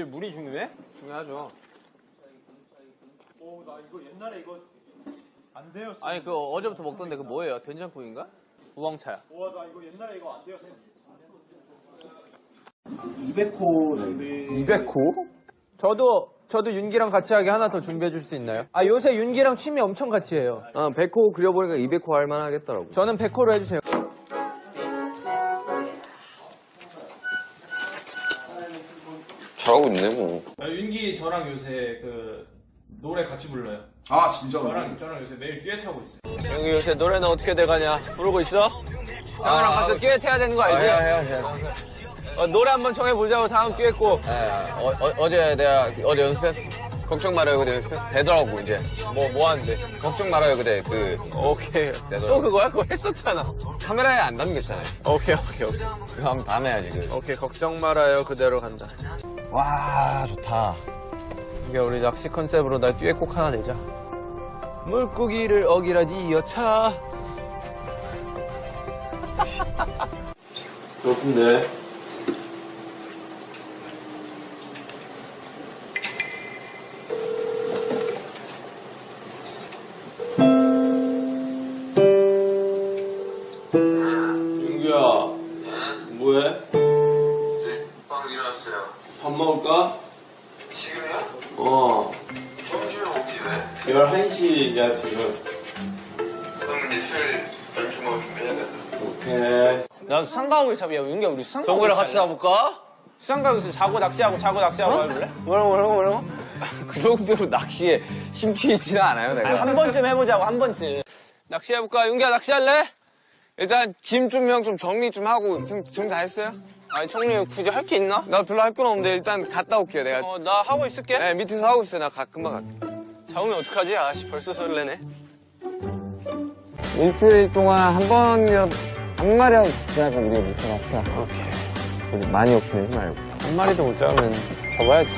니들 물이 중요해? 중요하죠. 오, 나 이거 옛날에 이거 안 되었어. 아니 그 어제부터 먹던데 그 뭐예요? 된장국인가? 우엉차야. 와, 나 이거 옛날에 이거 안 되었어. 200호 준비. 200호? 저도 저도 윤기랑 같이 하게 하나 더 준비해 줄 수 있나요? 아 요새 윤기랑 취미 엄청 같이 해요. 아, 100호 그려보니까 200호 할만 하겠더라고. 저는 100호로 해주세요. 잘하고 있네, 뭐. 아, 윤기 저랑 요새 그 노래 같이 불러요. 아 진짜로? 저랑 저랑 요새 매일 듀엣 하고 있어요. 윤기 요새 노래는 어떻게 돼가냐? 부르고 있어? 형이랑 가서 듀엣 해야 되는 거 알지? 해야, 해야, 해야. 어, 노래 한번 정해보자고 다음 듀엣곡. 어, 제 내가 어제 연습했어. 걱정 말아요, 그래 연습했어. 되더라고, 이제. 뭐 뭐 하는데? 걱정 말아요, 그래. 그, 오케이. 또 그거야? 그거 했었잖아. 카메라에 안 담겼잖아요. 오케이 오케이 오케이. 그거 한번 담아야지, 그. 오케이 걱정 말아요 그대로 간다. 와, 좋다. 이게 우리 낚시 컨셉으로 나 듀엣 곡 하나 내자. 물고기를 어기라니 여차. 그렇군데. 먹을까? 지금이야? 어, 점심을 먹지 왜? 11시냐 지금. 그럼 이슬 점심 먹을 준비해야 돼. 오케이. 나 수상가옥에 잡이야. 윤기야, 우리 수상가옥. 정우랑 같이 가볼까? 수상가옥에서 자고 낚시하고 자고 낚시하고 해볼래? 뭐라고, 뭐라고, 뭐라고? 그 정도로 낚시에 심취 있지는 않아요, 내가. 한 번쯤 해보자고, 한 번쯤. 낚시해볼까? 윤기야, 낚시할래? 일단, 짐 좀 형 좀 정리 좀 하고, 형 정리 다 했어요? 아니, 청리 굳이 할 게 있나? 나 별로 할 건 없는데, 일단 갔다 올게요, 내가. 어, 나 하고 있을게. 네, 밑에서 하고 있어요. 나 가, 금방 갈게. 잡으면 어떡하지? 아씨, 벌써 설레네. 일주일 동안 한 번이라도, 한 마리라도 지나가 우리가 못 잡았다. 오케이. 많이 오픈하지 말고. 한 마리도 못 잡으면 접어야지.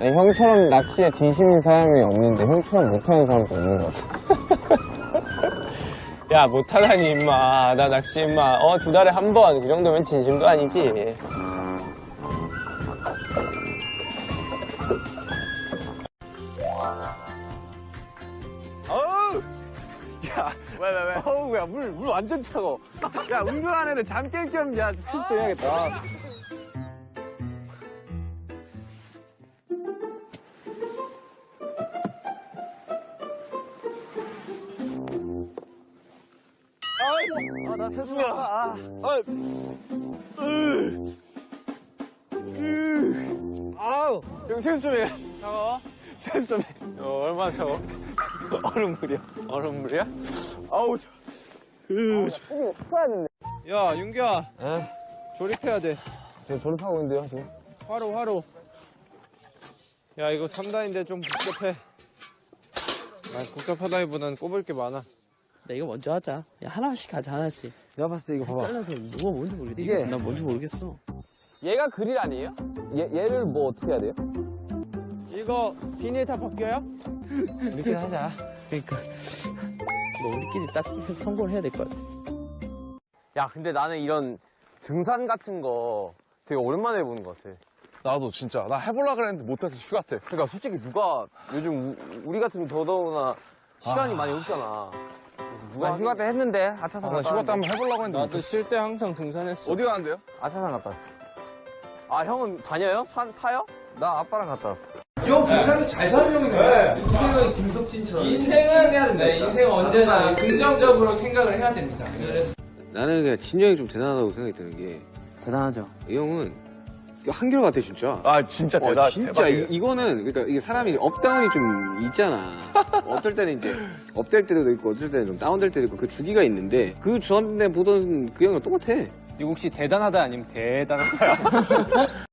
아니, 형처럼 낚시에 진심인 사람이 없는데, 형처럼 못하는 사람도 없는 것 같아. 야, 못하다니, 임마. 나 낚시, 임마. 어, 두 달에 한 번. 그 정도면 진심도 아니지. 어우! 야. 왜, 왜, 왜? 어우, 야, 물, 물 완전 차가워. 야, 운전하는 애들 잠깰 겸, 야, 스도 해야겠다. 아이고, 아, 나 세수야. 아, 아, 으, 으, 아우, 형 세수 좀 해. 차가워? 세수 좀 해. 어, 얼마나 차가워? 얼음물이야. 얼음물이야? 아우, 저. 으, 야, 윤기야. 에? 조립해야 돼. 저 졸업하고 있는데요, 지금. 화로, 화로. 야, 이거 3단인데 좀 복잡해. 아, 복잡하다기보단 꼽을 게 많아. 나 이거 먼저 하자. 야, 하나씩 가자, 하나씩. 내가 봤을 때 이거 봐봐. 잘라서 누가 뭔지 모르겠네. 이게- 난 뭔지 모르겠어. 얘가 그릴 아니에요? 얘, 얘를 뭐 어떻게 해야 돼요? 이거 비닐 다 벗겨요? 이렇게 하자. 그러니까. 뭐, 우리끼리 딱 해서 성공을 해야 될 것 같아. 야, 근데 나는 이런 등산 같은 거 되게 오랜만에 해보는 것 같아. 나도 진짜 나 해보려 그랬는데 못해서 휴가 때. 그러니까 솔직히 누가 요즘 우, 리 같은 더더구나 시간이 많이 없잖아. 누가 휴가 때 했는데 아차산 아, 나 갔다 휴가 때 왔는데. 한번 해보려고 했는데 나도 못했어. 쉴 때 항상 등산했어. 어디 가는데요? 아차산 갔다 왔어. 아, 형은 다녀요? 산 타요? 나 아빠랑 갔다 왔어. 형 굉장히 잘 사는 형이네. 인생은 네, 인생은 언제나 긍정적으로 생각을 해야 됩니다. 나는 그냥 진영이 좀 대단하다고 생각이 드는 게이 대단하죠. 형은 한결같아 진짜. 아 진짜 어, 진짜 이, 거는 그러니까 이게 사람이 업다운이 좀 있잖아. 어떨 때는 이제 업될 때도 있고 어떨 때는 좀 다운될 때도 있고 그 주기가 있는데 그 전에 보던 그 형이랑 똑같아. 이거 혹시 대단하다 아니면 대단하다야?